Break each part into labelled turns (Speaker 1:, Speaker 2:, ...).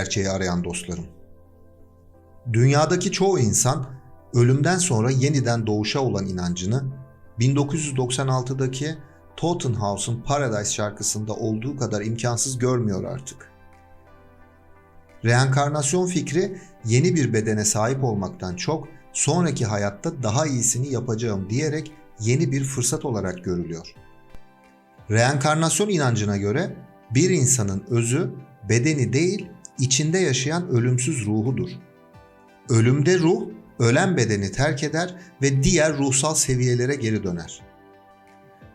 Speaker 1: Gerçeği arayan dostlarım. Dünyadaki çoğu insan ölümden sonra yeniden doğuşa olan inancını 1996'daki Tottenhouse'un Paradise şarkısında olduğu kadar imkansız görmüyor artık. Reenkarnasyon fikri yeni bir bedene sahip olmaktan çok sonraki hayatta daha iyisini yapacağım diyerek yeni bir fırsat olarak görülüyor. Reenkarnasyon inancına göre bir insanın özü bedeni değil, içinde yaşayan ölümsüz ruhudur. Ölümde ruh, ölen bedeni terk eder ve diğer ruhsal seviyelere geri döner.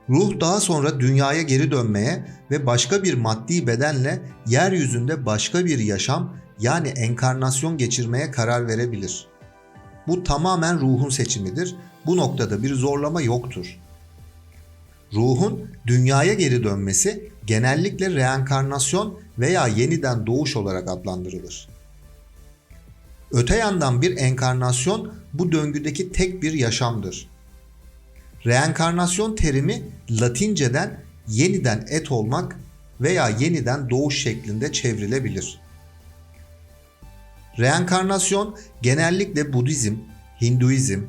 Speaker 1: Ruh daha sonra dünyaya geri dönmeye ve başka bir maddi bedenle yeryüzünde başka bir yaşam yani enkarnasyon geçirmeye karar verebilir. Bu tamamen ruhun seçimidir. Bu noktada bir zorlama yoktur. Ruhun dünyaya geri dönmesi genellikle reenkarnasyon veya yeniden doğuş olarak adlandırılır. Öte yandan bir enkarnasyon bu döngüdeki tek bir yaşamdır. Reenkarnasyon terimi Latinceden yeniden et olmak veya yeniden doğuş şeklinde çevrilebilir. Reenkarnasyon genellikle Budizm, Hinduizm,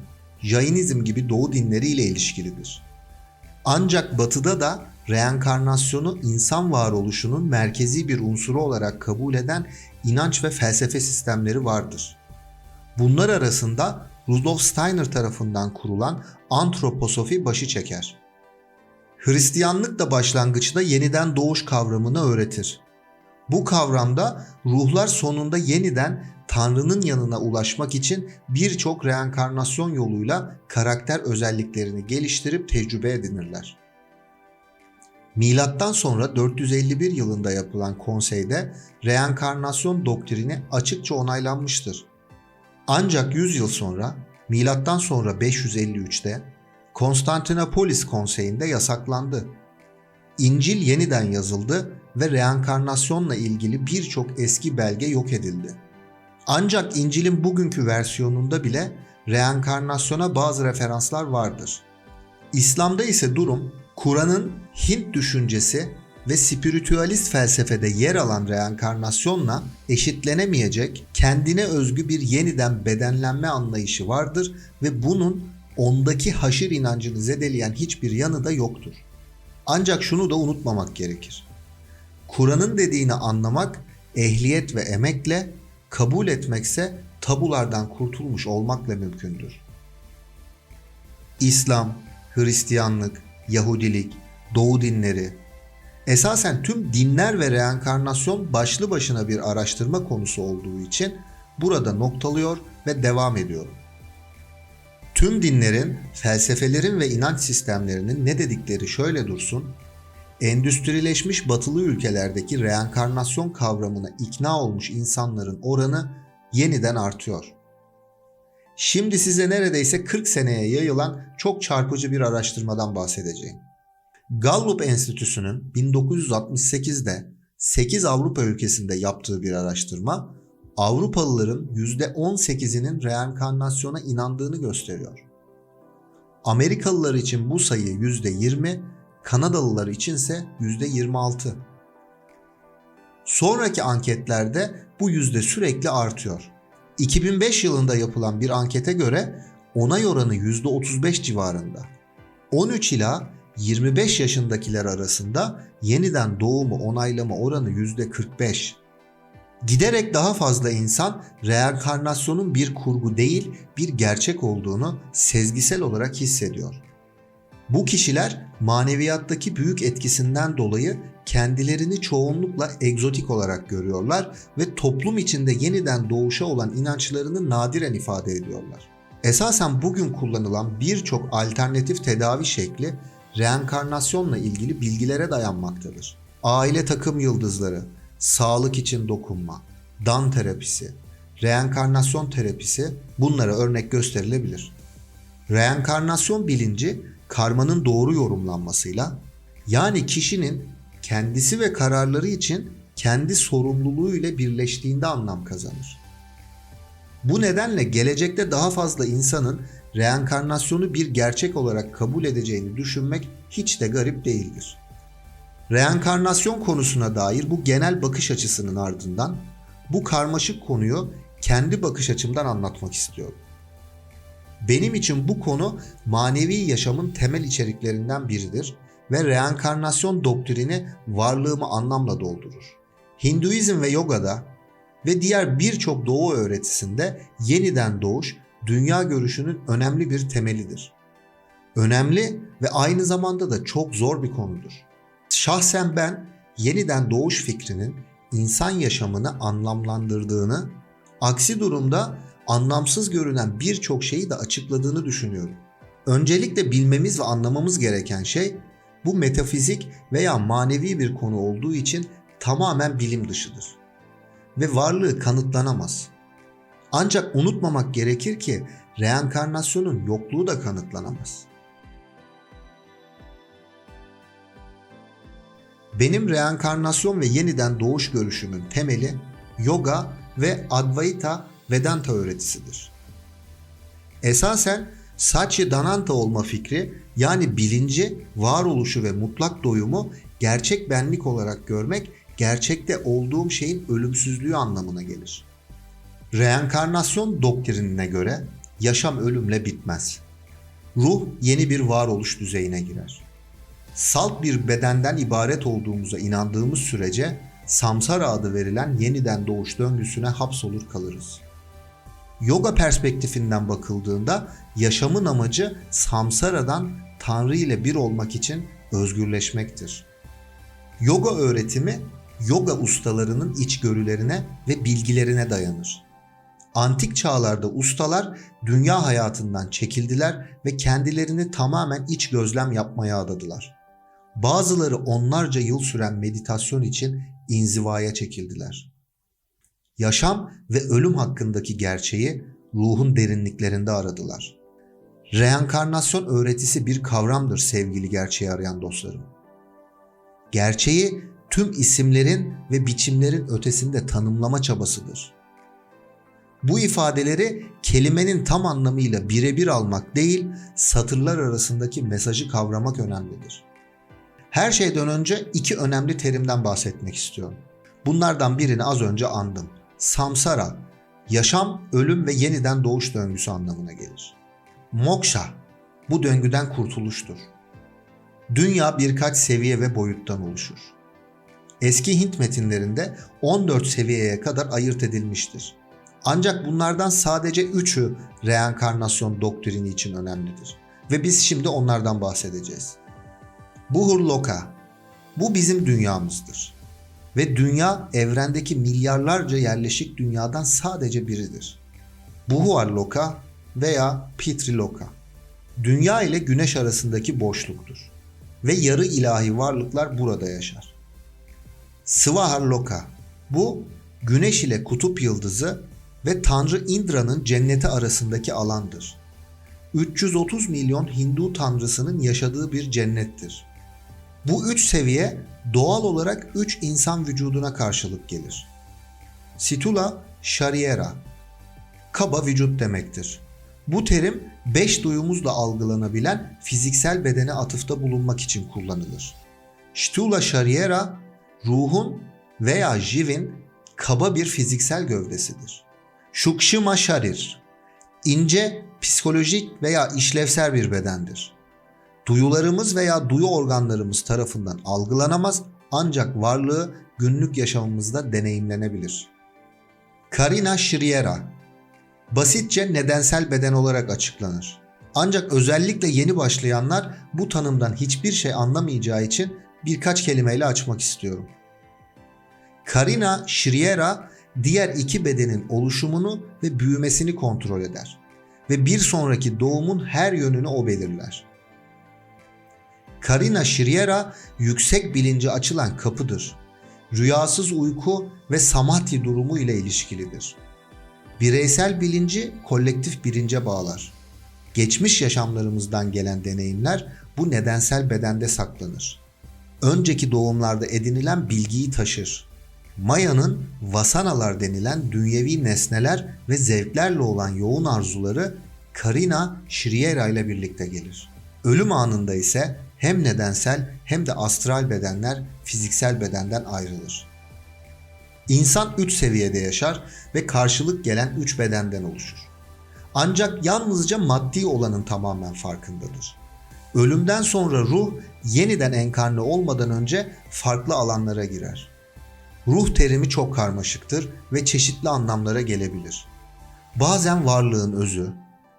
Speaker 1: Jainizm gibi doğu dinleri ile ilişkilidir. Ancak batıda da reenkarnasyonu insan varoluşunun merkezi bir unsuru olarak kabul eden inanç ve felsefe sistemleri vardır. Bunlar arasında Rudolf Steiner tarafından kurulan antroposofi başı çeker. Hristiyanlık da başlangıçta yeniden doğuş kavramını öğretir. Bu kavramda ruhlar sonunda yeniden Tanrı'nın yanına ulaşmak için birçok reenkarnasyon yoluyla karakter özelliklerini geliştirip tecrübe edinirler. Milattan sonra 451 yılında yapılan konseyde reenkarnasyon doktrini açıkça onaylanmıştır. Ancak 100 yıl sonra milattan sonra 553'te Konstantinopolis konseyinde yasaklandı. İncil yeniden yazıldı ve reenkarnasyonla ilgili birçok eski belge yok edildi. Ancak İncil'in bugünkü versiyonunda bile reenkarnasyona bazı referanslar vardır. İslam'da ise durum Kur'an'ın Hint düşüncesi ve spiritüalist felsefede yer alan reenkarnasyonla eşitlenemeyecek kendine özgü bir yeniden bedenlenme anlayışı vardır ve bunun ondaki haşir inancını zedeleyen hiçbir yanı da yoktur. Ancak şunu da unutmamak gerekir. Kur'an'ın dediğini anlamak ehliyet ve emekle, kabul etmekse tabulardan kurtulmuş olmakla mümkündür. İslam, Hristiyanlık, Yahudilik, Doğu dinleri, esasen tüm dinler ve reenkarnasyon başlı başına bir araştırma konusu olduğu için burada noktalıyor ve devam ediyorum. Tüm dinlerin, felsefelerin ve inanç sistemlerinin ne dedikleri şöyle dursun, endüstrileşmiş batılı ülkelerdeki reenkarnasyon kavramına ikna olmuş insanların oranı yeniden artıyor. Şimdi size neredeyse 40 seneye yayılan çok çarpıcı bir araştırmadan bahsedeceğim. Gallup Enstitüsü'nün 1968'de 8 Avrupa ülkesinde yaptığı bir araştırma, Avrupalıların %18'inin reenkarnasyona inandığını gösteriyor. Amerikalılar için bu sayı %20, Kanadalılar içinse %26. Sonraki anketlerde bu yüzde sürekli artıyor. 2005 yılında yapılan bir ankete göre onay oranı %35 civarında. 13 ila 25 yaşındakiler arasında yeniden doğumu onaylama oranı %45. Giderek daha fazla insan reenkarnasyonun bir kurgu değil, bir gerçek olduğunu sezgisel olarak hissediyor. Bu kişiler maneviyattaki büyük etkisinden dolayı kendilerini çoğunlukla egzotik olarak görüyorlar ve toplum içinde yeniden doğuşa olan inançlarını nadiren ifade ediyorlar. Esasen bugün kullanılan birçok alternatif tedavi şekli reenkarnasyonla ilgili bilgilere dayanmaktadır. Aile takım yıldızları, sağlık için dokunma, dan terapisi, reenkarnasyon terapisi bunlara örnek gösterilebilir. Reenkarnasyon bilinci karmanın doğru yorumlanmasıyla yani kişinin kendisi ve kararları için kendi sorumluluğu ile birleştiğinde anlam kazanır. Bu nedenle gelecekte daha fazla insanın reenkarnasyonu bir gerçek olarak kabul edeceğini düşünmek hiç de garip değildir. Reenkarnasyon konusuna dair bu genel bakış açısının ardından bu karmaşık konuyu kendi bakış açımdan anlatmak istiyorum. Benim için bu konu manevi yaşamın temel içeriklerinden biridir ve reenkarnasyon doktrini varlığımı anlamla doldurur. Hinduizm ve yogada ve diğer birçok doğu öğretisinde yeniden doğuş dünya görüşünün önemli bir temelidir. Önemli ve aynı zamanda da çok zor bir konudur. Şahsen ben yeniden doğuş fikrinin insan yaşamını anlamlandırdığını, aksi durumda anlamsız görünen birçok şeyi de açıkladığını düşünüyorum. Öncelikle bilmemiz ve anlamamız gereken şey bu metafizik veya manevi bir konu olduğu için tamamen bilim dışıdır ve varlığı kanıtlanamaz. Ancak unutmamak gerekir ki reenkarnasyonun yokluğu da kanıtlanamaz. Benim reenkarnasyon ve yeniden doğuş görüşümün temeli yoga ve Advaita Vedanta öğretisidir. Esasen Dananta olma fikri yani bilinci, varoluşu ve mutlak doyumu gerçek benlik olarak görmek, gerçekte olduğum şeyin ölümsüzlüğü anlamına gelir. Reenkarnasyon doktrinine göre yaşam ölümle bitmez. Ruh yeni bir varoluş düzeyine girer. Salt bir bedenden ibaret olduğumuza inandığımız sürece samsara adı verilen yeniden doğuş döngüsüne hapsolur kalırız. Yoga perspektifinden bakıldığında yaşamın amacı samsaradan Tanrı ile bir olmak için özgürleşmektir. Yoga öğretimi yoga ustalarının içgörülerine ve bilgilerine dayanır. Antik çağlarda ustalar dünya hayatından çekildiler ve kendilerini tamamen iç gözlem yapmaya adadılar. Bazıları onlarca yıl süren meditasyon için inzivaya çekildiler. Yaşam ve ölüm hakkındaki gerçeği ruhun derinliklerinde aradılar. Reenkarnasyon öğretisi bir kavramdır sevgili gerçeği arayan dostlarım. Gerçeği tüm isimlerin ve biçimlerin ötesinde tanımlama çabasıdır. Bu ifadeleri kelimenin tam anlamıyla birebir almak değil, satırlar arasındaki mesajı kavramak önemlidir. Her şeyden önce iki önemli terimden bahsetmek istiyorum. Bunlardan birini az önce andım. Samsara, yaşam, ölüm ve yeniden doğuş döngüsü anlamına gelir. Moksha, bu döngüden kurtuluştur. Dünya birkaç seviye ve boyuttan oluşur. Eski Hint metinlerinde 14 seviyeye kadar ayırt edilmiştir. Ancak bunlardan sadece 3'ü reenkarnasyon doktrini için önemlidir. Ve biz şimdi onlardan bahsedeceğiz. Buhur Loka, bu bizim dünyamızdır. Ve dünya evrendeki milyarlarca yerleşik dünyadan sadece biridir. Buhuar Loka veya Pitri Loka. Dünya ile güneş arasındaki boşluktur. Ve yarı ilahi varlıklar burada yaşar. Svahar Loka. Bu güneş ile kutup yıldızı ve Tanrı Indra'nın cenneti arasındaki alandır. 330 milyon Hindu tanrısının yaşadığı bir cennettir. Bu üç seviye doğal olarak üç insan vücuduna karşılık gelir. Situla Shariera kaba vücut demektir. Bu terim beş duyumuzla algılanabilen fiziksel bedene atıfta bulunmak için kullanılır. Shtula Shariera ruhun veya jivin kaba bir fiziksel gövdesidir. Shukshima Sharir ince, psikolojik veya işlevsel bir bedendir. Duyularımız veya duyu organlarımız tarafından algılanamaz ancak varlığı günlük yaşamımızda deneyimlenebilir. Karina Shriera basitçe nedensel beden olarak açıklanır. Ancak özellikle yeni başlayanlar bu tanımdan hiçbir şey anlamayacağı için birkaç kelimeyle açmak istiyorum. Karina Shriera diğer iki bedenin oluşumunu ve büyümesini kontrol eder ve bir sonraki doğumun her yönünü o belirler. Karina Shriera yüksek bilince açılan kapıdır. Rüyasız uyku ve samadhi durumu ile ilişkilidir. Bireysel bilinci kolektif bilince bağlar. Geçmiş yaşamlarımızdan gelen deneyimler bu nedensel bedende saklanır. Önceki doğumlarda edinilen bilgiyi taşır. Maya'nın vasanalar denilen dünyevi nesneler ve zevklerle olan yoğun arzuları Karina Shriera ile birlikte gelir. Ölüm anında ise hem nedensel hem de astral bedenler fiziksel bedenden ayrılır. İnsan 3 seviyede yaşar ve karşılık gelen 3 bedenden oluşur. Ancak yalnızca maddi olanın tamamen farkındadır. Ölümden sonra ruh yeniden enkarne olmadan önce farklı alanlara girer. Ruh terimi çok karmaşıktır ve çeşitli anlamlara gelebilir. Bazen varlığın özü,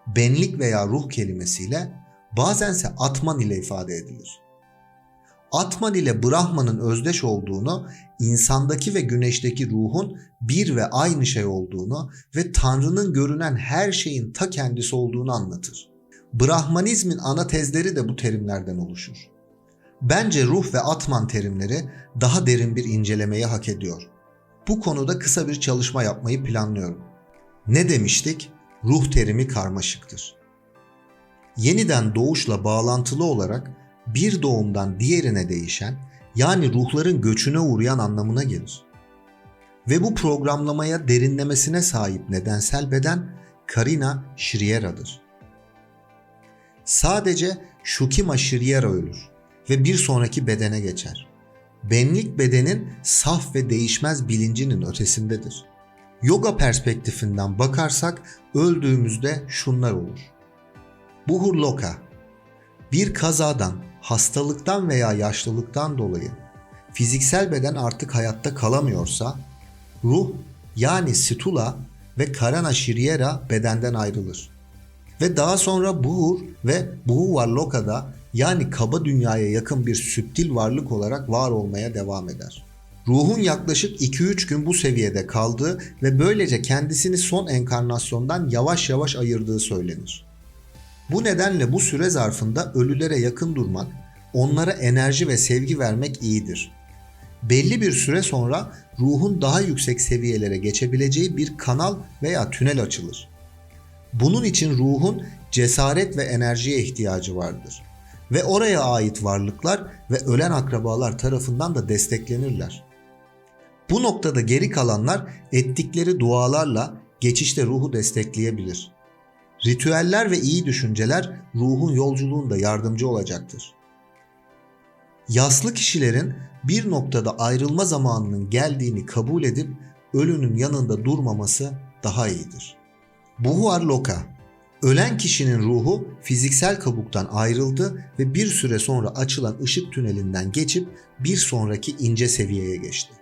Speaker 1: benlik veya ruh kelimesiyle, bazense atman ile ifade edilir. Atman ile Brahman'ın özdeş olduğunu, insandaki ve güneşteki ruhun bir ve aynı şey olduğunu ve Tanrı'nın görünen her şeyin ta kendisi olduğunu anlatır. Brahmanizmin ana tezleri de bu terimlerden oluşur. Bence ruh ve atman terimleri daha derin bir incelemeyi hak ediyor. Bu konuda kısa bir çalışma yapmayı planlıyorum. Ne demiştik? Ruh terimi karmaşıktır. Yeniden doğuşla bağlantılı olarak bir doğumdan diğerine değişen yani ruhların göçüne uğrayan anlamına gelir. Ve bu programlamaya derinlemesine sahip nedensel beden Karina Shriera'dır. Sadece Shukima Shriera ölür ve bir sonraki bedene geçer. Benlik bedenin saf ve değişmez bilincinin ötesindedir. Yoga perspektifinden bakarsak öldüğümüzde şunlar olur. Buhur Loka Bir kazadan, hastalıktan veya yaşlılıktan dolayı fiziksel beden artık hayatta kalamıyorsa ruh yani situla ve karana shiriera bedenden ayrılır. Ve daha sonra buhur ve buhuvarloka'da yani kaba dünyaya yakın bir süptil varlık olarak var olmaya devam eder. Ruhun yaklaşık 2-3 gün bu seviyede kaldığı ve böylece kendisini son enkarnasyondan yavaş yavaş ayırdığı söylenir. Bu nedenle bu süre zarfında ölülere yakın durmak, onlara enerji ve sevgi vermek iyidir. Belli bir süre sonra ruhun daha yüksek seviyelere geçebileceği bir kanal veya tünel açılır. Bunun için ruhun cesaret ve enerjiye ihtiyacı vardır ve oraya ait varlıklar ve ölen akrabalar tarafından da desteklenirler. Bu noktada geri kalanlar ettikleri dualarla geçişte ruhu destekleyebilir. Ritüeller ve iyi düşünceler ruhun yolculuğunda yardımcı olacaktır. Yaslı kişilerin bir noktada ayrılma zamanının geldiğini kabul edip ölünün yanında durmaması daha iyidir. Buhuar Loka Ölen kişinin ruhu fiziksel kabuktan ayrıldı ve bir süre sonra açılan ışık tünelinden geçip bir sonraki ince seviyeye geçti.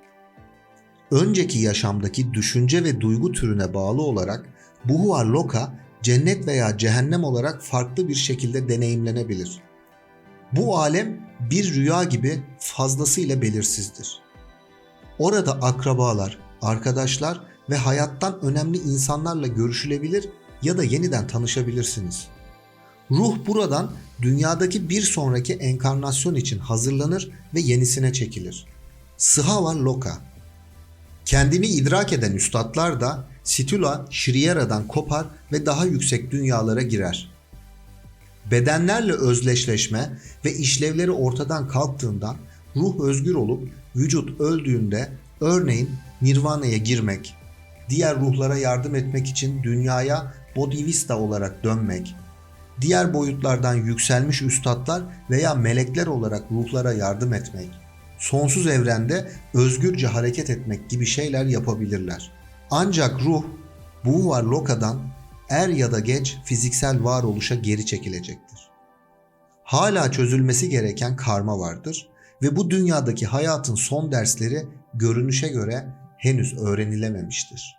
Speaker 1: Önceki yaşamdaki düşünce ve duygu türüne bağlı olarak Buhuar Loka cennet veya cehennem olarak farklı bir şekilde deneyimlenebilir. Bu alem bir rüya gibi fazlasıyla belirsizdir. Orada akrabalar, arkadaşlar ve hayattan önemli insanlarla görüşülebilir ya da yeniden tanışabilirsiniz. Ruh buradan dünyadaki bir sonraki enkarnasyon için hazırlanır ve yenisine çekilir. Sıhava Loka Kendini idrak eden üstadlar da Situla Shriera'dan kopar ve daha yüksek dünyalara girer. Bedenlerle özleşleşme ve işlevleri ortadan kalktığında ruh özgür olup vücut öldüğünde örneğin nirvana'ya girmek, diğer ruhlara yardım etmek için dünyaya Bodhivista olarak dönmek, diğer boyutlardan yükselmiş üstadlar veya melekler olarak ruhlara yardım etmek, sonsuz evrende özgürce hareket etmek gibi şeyler yapabilirler. Ancak ruh bu var lokadan er ya da geç fiziksel varoluşa geri çekilecektir. Hala çözülmesi gereken karma vardır ve bu dünyadaki hayatın son dersleri görünüşe göre henüz öğrenilememiştir.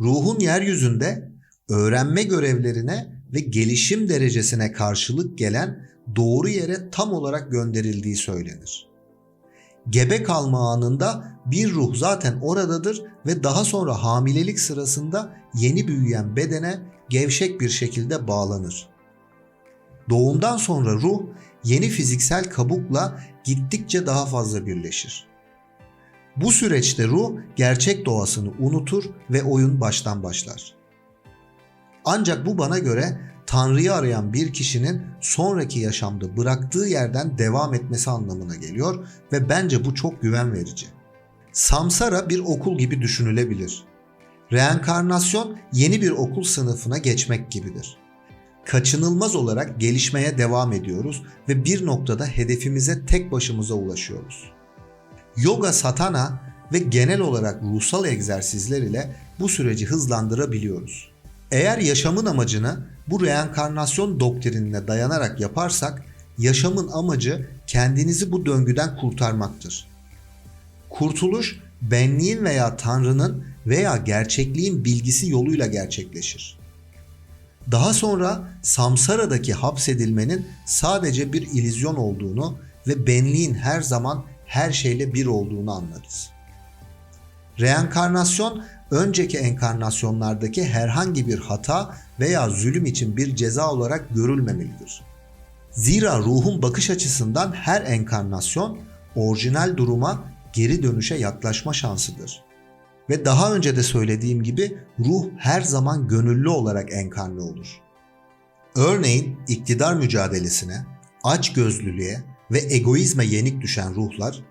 Speaker 1: Ruhun yeryüzünde öğrenme görevlerine ve gelişim derecesine karşılık gelen doğru yere tam olarak gönderildiği söylenir. Gebe kalma anında bir ruh zaten oradadır ve daha sonra hamilelik sırasında yeni büyüyen bedene gevşek bir şekilde bağlanır. Doğumdan sonra ruh yeni fiziksel kabukla gittikçe daha fazla birleşir. Bu süreçte ruh gerçek doğasını unutur ve oyun baştan başlar. Ancak bu bana göre Tanrı'yı arayan bir kişinin sonraki yaşamda bıraktığı yerden devam etmesi anlamına geliyor ve bence bu çok güven verici. Samsara bir okul gibi düşünülebilir. Reenkarnasyon yeni bir okul sınıfına geçmek gibidir. Kaçınılmaz olarak gelişmeye devam ediyoruz ve bir noktada hedefimize tek başımıza ulaşıyoruz. Yoga Satana ve genel olarak ruhsal egzersizler ile bu süreci hızlandırabiliyoruz. Eğer yaşamın amacını bu reenkarnasyon doktrinine dayanarak yaparsak, yaşamın amacı kendinizi bu döngüden kurtarmaktır. Kurtuluş, benliğin veya Tanrı'nın veya gerçekliğin bilgisi yoluyla gerçekleşir. Daha sonra samsaradaki hapsedilmenin sadece bir ilizyon olduğunu ve benliğin her zaman her şeyle bir olduğunu anlarız. Reenkarnasyon önceki enkarnasyonlardaki herhangi bir hata veya zulüm için bir ceza olarak görülmemelidir. Zira ruhun bakış açısından her enkarnasyon orijinal duruma geri dönüşe yaklaşma şansıdır. Ve daha önce de söylediğim gibi ruh her zaman gönüllü olarak enkarne olur. Örneğin iktidar mücadelesine, açgözlülüğe ve egoizme yenik düşen ruhlar,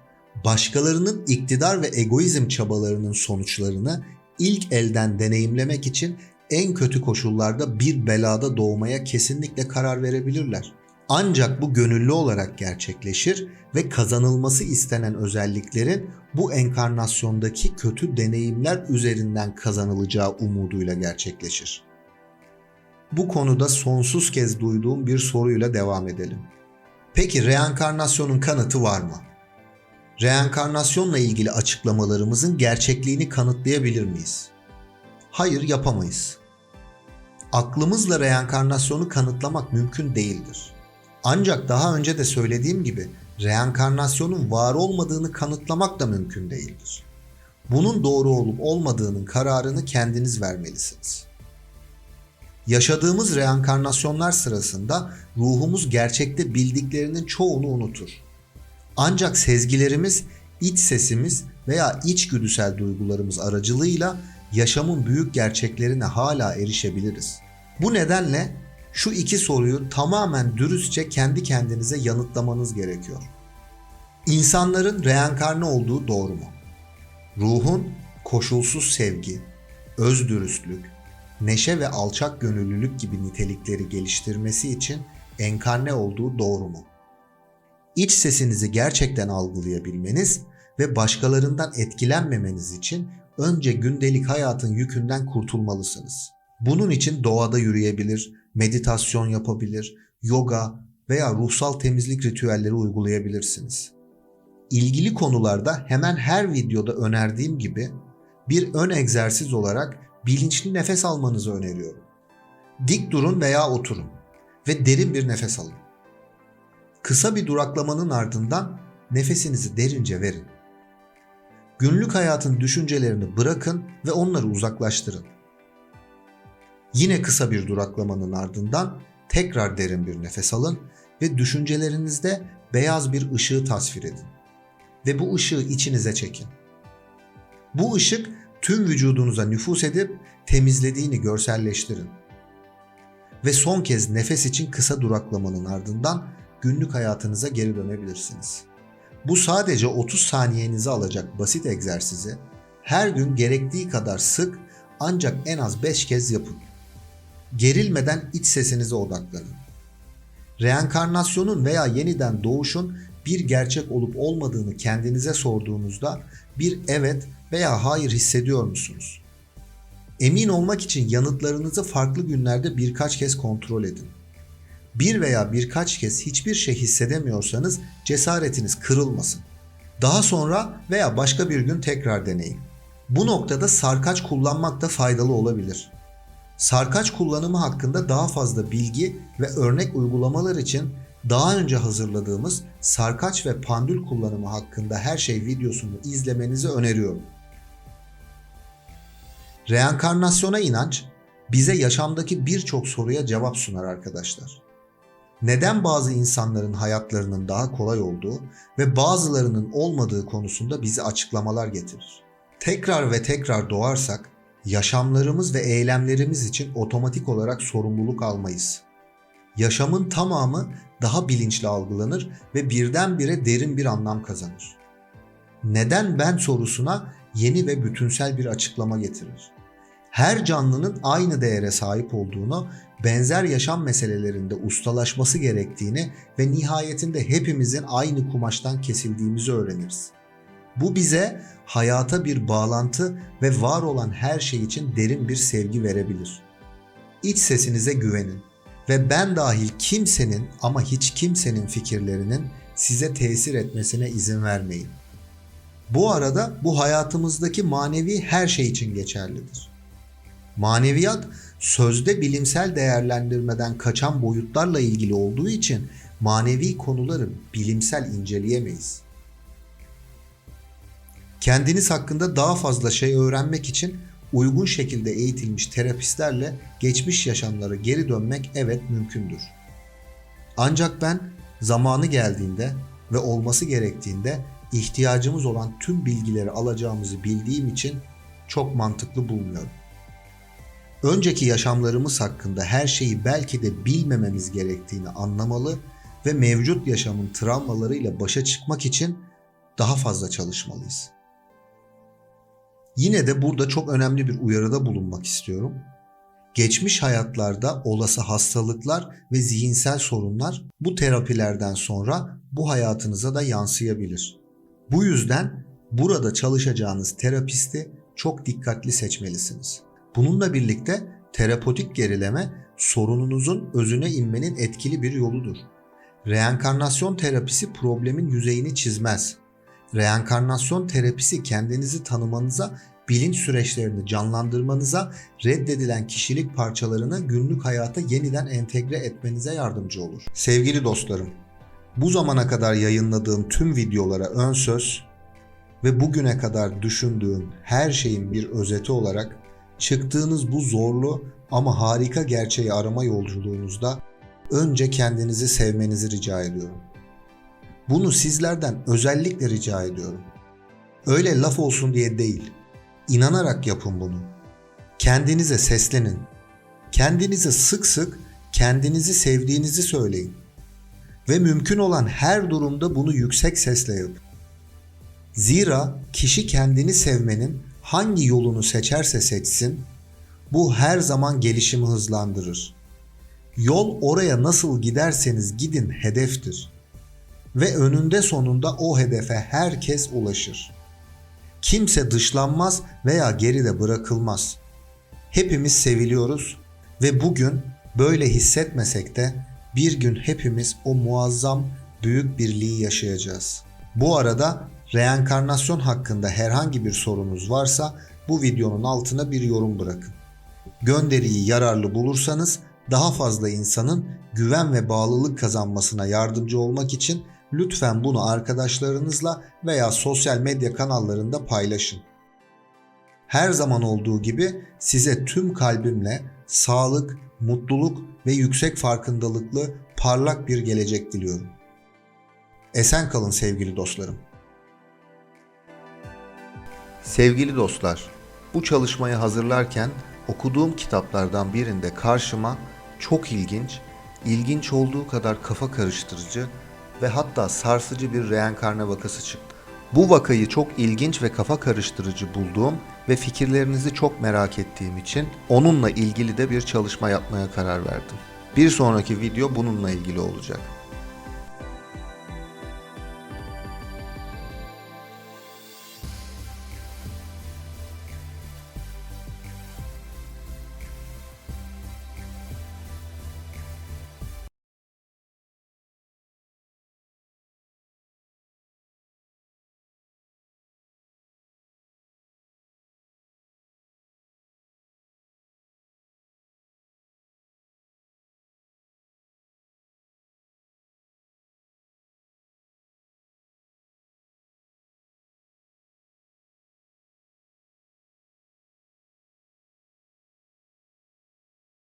Speaker 1: başkalarının iktidar ve egoizm çabalarının sonuçlarını ilk elden deneyimlemek için en kötü koşullarda bir belada doğmaya kesinlikle karar verebilirler. Ancak bu gönüllü olarak gerçekleşir ve kazanılması istenen özelliklerin bu enkarnasyondaki kötü deneyimler üzerinden kazanılacağı umuduyla gerçekleşir. Bu konuda sonsuz kez duyduğum bir soruyla devam edelim. Peki reenkarnasyonun kanıtı var mı? Reenkarnasyonla ilgili açıklamalarımızın gerçekliğini kanıtlayabilir miyiz? Hayır, yapamayız. Aklımızla reenkarnasyonu kanıtlamak mümkün değildir. Ancak daha önce de söylediğim gibi reenkarnasyonun var olmadığını kanıtlamak da mümkün değildir. Bunun doğru olup olmadığının kararını kendiniz vermelisiniz. Yaşadığımız reenkarnasyonlar sırasında ruhumuz gerçekte bildiklerinin çoğunu unutur. Ancak sezgilerimiz, iç sesimiz veya içgüdüsel duygularımız aracılığıyla yaşamın büyük gerçeklerine hala erişebiliriz. Bu nedenle şu iki soruyu tamamen dürüstçe kendi kendinize yanıtlamanız gerekiyor. İnsanların reenkarne olduğu doğru mu? Ruhun koşulsuz sevgi, özdürüstlük, neşe ve alçak gönüllülük gibi nitelikleri geliştirmesi için enkarne olduğu doğru mu? İç sesinizi gerçekten algılayabilmeniz ve başkalarından etkilenmemeniz için önce gündelik hayatın yükünden kurtulmalısınız. Bunun için doğada yürüyebilir, meditasyon yapabilir, yoga veya ruhsal temizlik ritüelleri uygulayabilirsiniz. İlgili konularda hemen her videoda önerdiğim gibi bir ön egzersiz olarak bilinçli nefes almanızı öneriyorum. Dik durun veya oturun ve derin bir nefes alın. Kısa bir duraklamanın ardından nefesinizi derince verin. Günlük hayatın düşüncelerini bırakın ve onları uzaklaştırın. Yine kısa bir duraklamanın ardından tekrar derin bir nefes alın ve düşüncelerinizde beyaz bir ışığı tasvir edin. Ve bu ışığı içinize çekin. Bu ışık tüm vücudunuza nüfus edip temizlediğini görselleştirin. Ve son kez nefes için kısa duraklamanın ardından günlük hayatınıza geri dönebilirsiniz. Bu sadece 30 saniyenizi alacak basit egzersizi her gün gerektiği kadar sık ancak en az 5 kez yapın. Gerilmeden iç sesinize odaklanın. Reenkarnasyonun veya yeniden doğuşun bir gerçek olup olmadığını kendinize sorduğunuzda bir evet veya hayır hissediyor musunuz? Emin olmak için yanıtlarınızı farklı günlerde birkaç kez kontrol edin. Bir veya birkaç kez hiçbir şey hissedemiyorsanız cesaretiniz kırılmasın. Daha sonra veya başka bir gün tekrar deneyin. Bu noktada sarkaç kullanmak da faydalı olabilir. Sarkaç kullanımı hakkında daha fazla bilgi ve örnek uygulamalar için daha önce hazırladığımız sarkaç ve pandül kullanımı hakkında her şey videosunu izlemenizi öneriyorum. Reenkarnasyona inanç bize yaşamdaki birçok soruya cevap sunar arkadaşlar. Neden bazı insanların hayatlarının daha kolay olduğu ve bazılarının olmadığı konusunda bize açıklamalar getirir. Tekrar ve tekrar doğarsak yaşamlarımız ve eylemlerimiz için otomatik olarak sorumluluk almayız. Yaşamın tamamı daha bilinçli algılanır ve birdenbire derin bir anlam kazanır. Neden ben sorusuna yeni ve bütünsel bir açıklama getirir. Her canlının aynı değere sahip olduğunu, benzer yaşam meselelerinde ustalaşması gerektiğini ve nihayetinde hepimizin aynı kumaştan kesildiğimizi öğreniriz. Bu bize hayata bir bağlantı ve var olan her şey için derin bir sevgi verebilir. İç sesinize güvenin ve ben dahil kimsenin ama hiç kimsenin fikirlerinin size tesir etmesine izin vermeyin. Bu arada bu hayatımızdaki manevi her şey için geçerlidir. Maneviyat sözde bilimsel değerlendirmeden kaçan boyutlarla ilgili olduğu için manevi konuları bilimsel inceleyemeyiz. Kendiniz hakkında daha fazla şey öğrenmek için uygun şekilde eğitilmiş terapistlerle geçmiş yaşamlara geri dönmek evet mümkündür. Ancak ben zamanı geldiğinde ve olması gerektiğinde ihtiyacımız olan tüm bilgileri alacağımızı bildiğim için çok mantıklı bulmuyorum. Önceki yaşamlarımız hakkında her şeyi belki de bilmememiz gerektiğini anlamalı ve mevcut yaşamın travmalarıyla başa çıkmak için daha fazla çalışmalıyız. Yine de burada çok önemli bir uyarıda bulunmak istiyorum. Geçmiş hayatlarda olası hastalıklar ve zihinsel sorunlar bu terapilerden sonra bu hayatınıza da yansıyabilir. Bu yüzden burada çalışacağınız terapisti çok dikkatli seçmelisiniz. Bununla birlikte terapotik gerileme sorununuzun özüne inmenin etkili bir yoludur. Reenkarnasyon terapisi problemin yüzeyini çizmez. Reenkarnasyon terapisi kendinizi tanımanıza, bilinç süreçlerini canlandırmanıza, reddedilen kişilik parçalarını günlük hayata yeniden entegre etmenize yardımcı olur. Sevgili dostlarım, bu zamana kadar yayınladığım tüm videolara ön söz ve bugüne kadar düşündüğüm her şeyin bir özeti olarak çıktığınız bu zorlu ama harika gerçeği arama yolculuğunuzda önce kendinizi sevmenizi rica ediyorum. Bunu sizlerden özellikle rica ediyorum. Öyle laf olsun diye değil. İnanarak yapın bunu. Kendinize seslenin. Kendinize sık sık kendinizi sevdiğinizi söyleyin. Ve mümkün olan her durumda bunu yüksek sesle yapın. Zira kişi kendini sevmenin hangi yolunu seçerse seçsin, bu her zaman gelişimi hızlandırır. Yol oraya nasıl giderseniz gidin hedeftir. Ve önünde sonunda o hedefe herkes ulaşır. Kimse dışlanmaz veya geride bırakılmaz. Hepimiz seviliyoruz ve bugün böyle hissetmesek de bir gün hepimiz o muazzam büyük birliği yaşayacağız. Bu arada reenkarnasyon hakkında herhangi bir sorunuz varsa bu videonun altına bir yorum bırakın. Gönderiyi yararlı bulursanız daha fazla insanın güven ve bağlılık kazanmasına yardımcı olmak için lütfen bunu arkadaşlarınızla veya sosyal medya kanallarında paylaşın. Her zaman olduğu gibi size tüm kalbimle sağlık, mutluluk ve yüksek farkındalıklı parlak bir gelecek diliyorum. Esen kalın sevgili dostlarım. Sevgili dostlar, bu çalışmayı hazırlarken okuduğum kitaplardan birinde karşıma çok ilginç, ilginç olduğu kadar kafa karıştırıcı ve hatta sarsıcı bir reenkarne vakası çıktı. Bu vakayı çok ilginç ve kafa karıştırıcı bulduğum ve fikirlerinizi çok merak ettiğim için onunla ilgili de bir çalışma yapmaya karar verdim. Bir sonraki video bununla ilgili olacak.